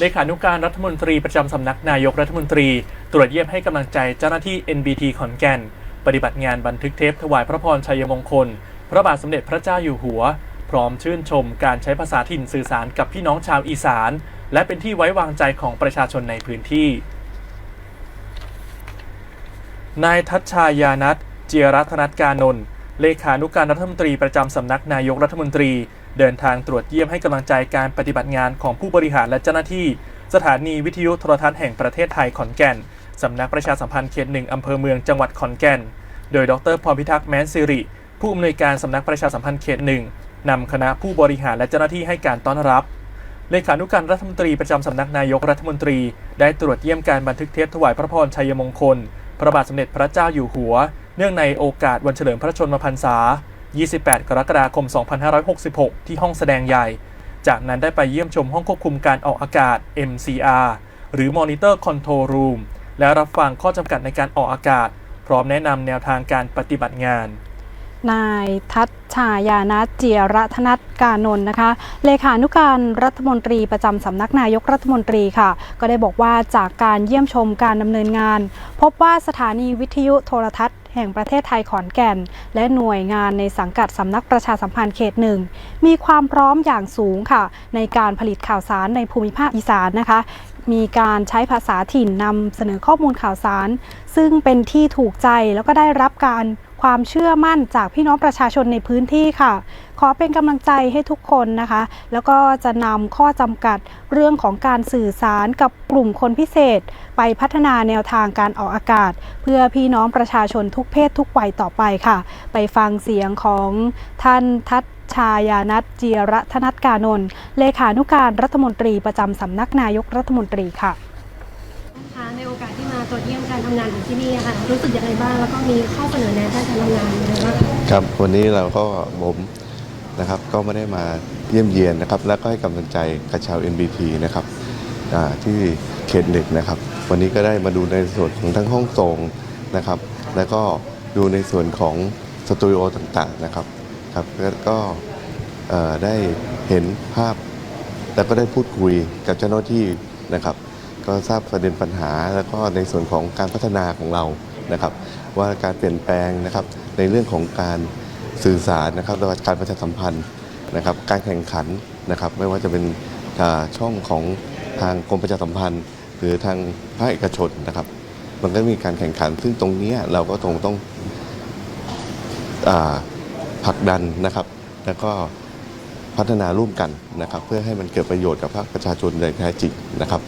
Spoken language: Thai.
เลขานุการรัฐมนตรีประจำสำนักนายกรัฐมนตรี ตรวจเยี่ยมให้กำลังใจเจ้าหน้าที่ NBT ขอนแก่น ปฏิบัติงานบันทึกเทปถวายพระพรชัยมงคล พระบาทสมเด็จพระเจ้าอยู่หัว พร้อมชื่นชมการใช้ภาษาถิ่นสื่อสารกับพี่น้องชาวอีสาน และเป็นที่ไว้วางใจของประชาชนในพื้นที่ นายทัชชายานัทเจียรัตนัทกานนท์เลขานุการรัฐมนตรีประจำสำนักนายกรัฐมนตรี เดินทางตรวจเยี่ยมให้กำลังใจการปฏิบัติงานของผู้บริหารและเจ้าหน้าที่ สถานีวิทยุโทรทัศน์แห่งประเทศไทยขอนแก่น สำนักประชาสัมพันธ์เขตหนึ่งอำเภอเมืองจังหวัดขอนแก่น โดยดรพรพิทักษ์แมนสิริ ผู้อำนวยการสำนักประชาสัมพันธ์เขตหนึ่งนำคณะผู้บริหารและเจ้าหน้าที่ให้การต้อนรับเลขานุการรัฐมนตรีประจำสำนักนายกรัฐมนตรี ได้ตรวจเยี่ยมการบันทึกเทปถวายพระพรชัยมงคล พระบาทสมเด็จพระเจ้าอยู่หัว เนื่องในโอกาสวันเฉลิมพระชนมพรรษา 28 กรกฎาคม 2566 ที่ห้องแสดงใหญ่ จากนั้นได้ไปเยี่ยมชมห้องควบคุมการออกอากาศ MCR หรือ Monitor Control Room และรับฟังข้อจำกัดในการออกอากาศ พร้อมแนะนำแนวทางการปฏิบัติงาน นายทัชชายานัทเจียรัตนัทกานนท์นะคะ เลขานุการรัฐมนตรีประจำสำนักนายกรัฐมนตรีค่ะ ก็ได้บอกว่าจากการเยี่ยมชมการดำเนินงาน พบว่าสถานีวิทยุโทรทัศน์แห่งประเทศไทยขอนแก่น และหน่วยงานในสังกัดสำนักประชาสัมพันธ์เขตหนึ่ง มีความพร้อมอย่างสูงค่ะ ในการผลิตข่าวสารในภูมิภาคอีสานนะคะ มีการใช้ภาษาถิ่นนำเสนอข้อมูลข่าวสาร ซึ่งเป็นที่ถูกใจแล้วก็ได้รับการ ความเชื่อมั่นจากพี่น้องประชาชนในพื้นที่ค่ะ ขอเป็นกำลังใจให้ทุกคนนะคะ แล้วก็จะนำข้อจำกัดเรื่องของการสื่อสารกับกลุ่มคนพิเศษ ไปพัฒนาแนวทางการออกอากาศ เพื่อพี่น้องประชาชนทุกเพศทุกวัยต่อไปค่ะ ไปฟังเสียงของท่านทัชชายานัทเจียรัตนัทกานนท์เลขานุการรัฐมนตรีประจำสำนักนายกรัฐมนตรีค่ะ คะในโอกาสที่มาตรวจเยี่ยมการทำงานของที่นี่ค่ะรู้สึกยังไงบ้างแล้วก็มีข้อเสนอแนะด้านการทำงานยังไงบ้างคะครับวันนี้เราก็ผมนะครับก็ไม่ได้มาเยี่ยมเยียนนะครับ แล้วก็ให้กำลังใจกับชาว NBT นะครับที่เขตหนึ่งนะครับ วันนี้ก็ได้มาดูในส่วนของทั้งห้องส่งนะครับ แล้วก็ดูในส่วนของสตูดิโอต่างๆนะครับครับแล้วก็ได้เห็นภาพ แล้วก็ได้พูดคุยกับเจ้าหน้าที่นะครับ ก็ทราบประเด็นปัญหา แล้วก็ในส่วนของการพัฒนาของเรานะครับ ว่าการเปลี่ยนแปลงนะครับในเรื่องของการสื่อสารนะครับและการประชาสัมพันธ์นะครับ การแข่งขันนะครับ ไม่ว่าจะเป็นช่องของทางกรมประชาสัมพันธ์ หรือทางภาคเอกชนนะครับ มันก็มีการแข่งขัน ซึ่งตรงนี้เราก็คงต้องผลักดันนะครับ แล้วก็พัฒนาร่วมกันนะครับ เพื่อให้มันเกิดประโยชน์กับภาคประชาชนโดยแท้จริงนะครับ